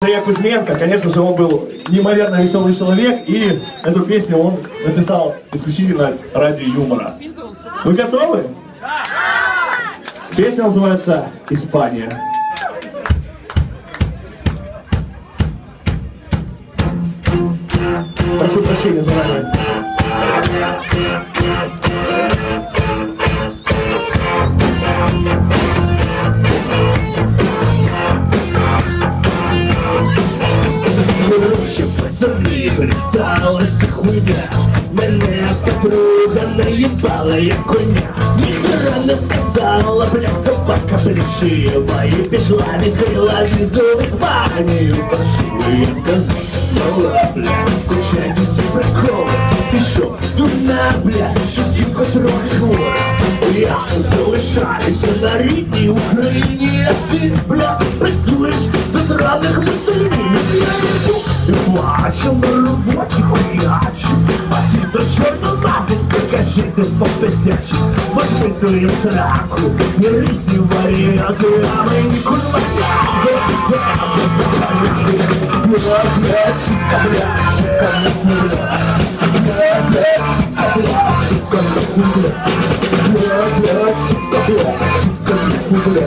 Андрея Кузьменко, конечно же, он был неимоверно веселый человек, и эту песню он написал исключительно ради юмора. Вы готовы? Песня называется «Испания». Прошу прощения заранее. Коротше, пацани, пересталася хуйня Мене подруга наїбала як коня. Ніхера не сказала, бля, собака плішива І пішла, відкрила візу в Іспанію. Паршивий я сказав, мала, бля, кучать усі приколи Ти що, дурна, бля, що тільки трохи хвора? Я залишаюся на рідній Україні А ти, бля, пристуєш до Я йду і плачу на роботі хуячу А ти до чорно масився, кажи ти пописячи Бо ж битую сраку, є різні варіанти А мені курва я, бо ти справа Бля, бля, сука, бля, сука, не сука, бля, сука, не сука, бля, сука, не бля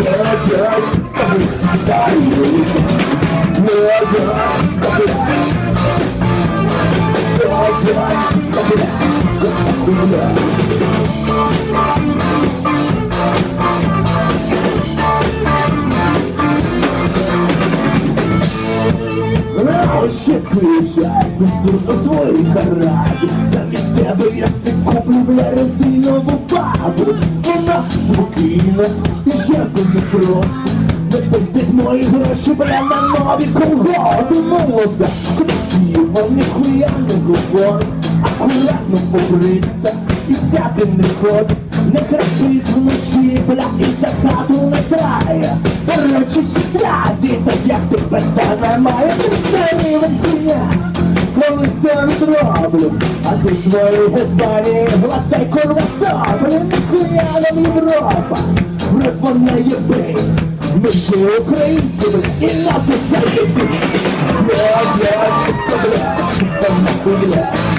Бля, бля, ще приїжджай, пусту до своїх раді Замість тебе я си куплю, бля, резинову бабу Вона спокійна і жертву не просить Пиздить мої гроші, бля, на нові колготи Молода, красива, ніхуя не говорить. Акуратно побрита і сяти не ходить. Не кричить вночі, бля, і за хату не срає Короче, шість разів, так як ти без немає Це рівень хуйня, колись там зроблю А ти свої Іспанії, глотай курва сопли Ніхуя нам Європа, вона є бейс Ми українці, бля, і нас це заєбіть Бля, бля, сука, бля, сука, нахуй, бля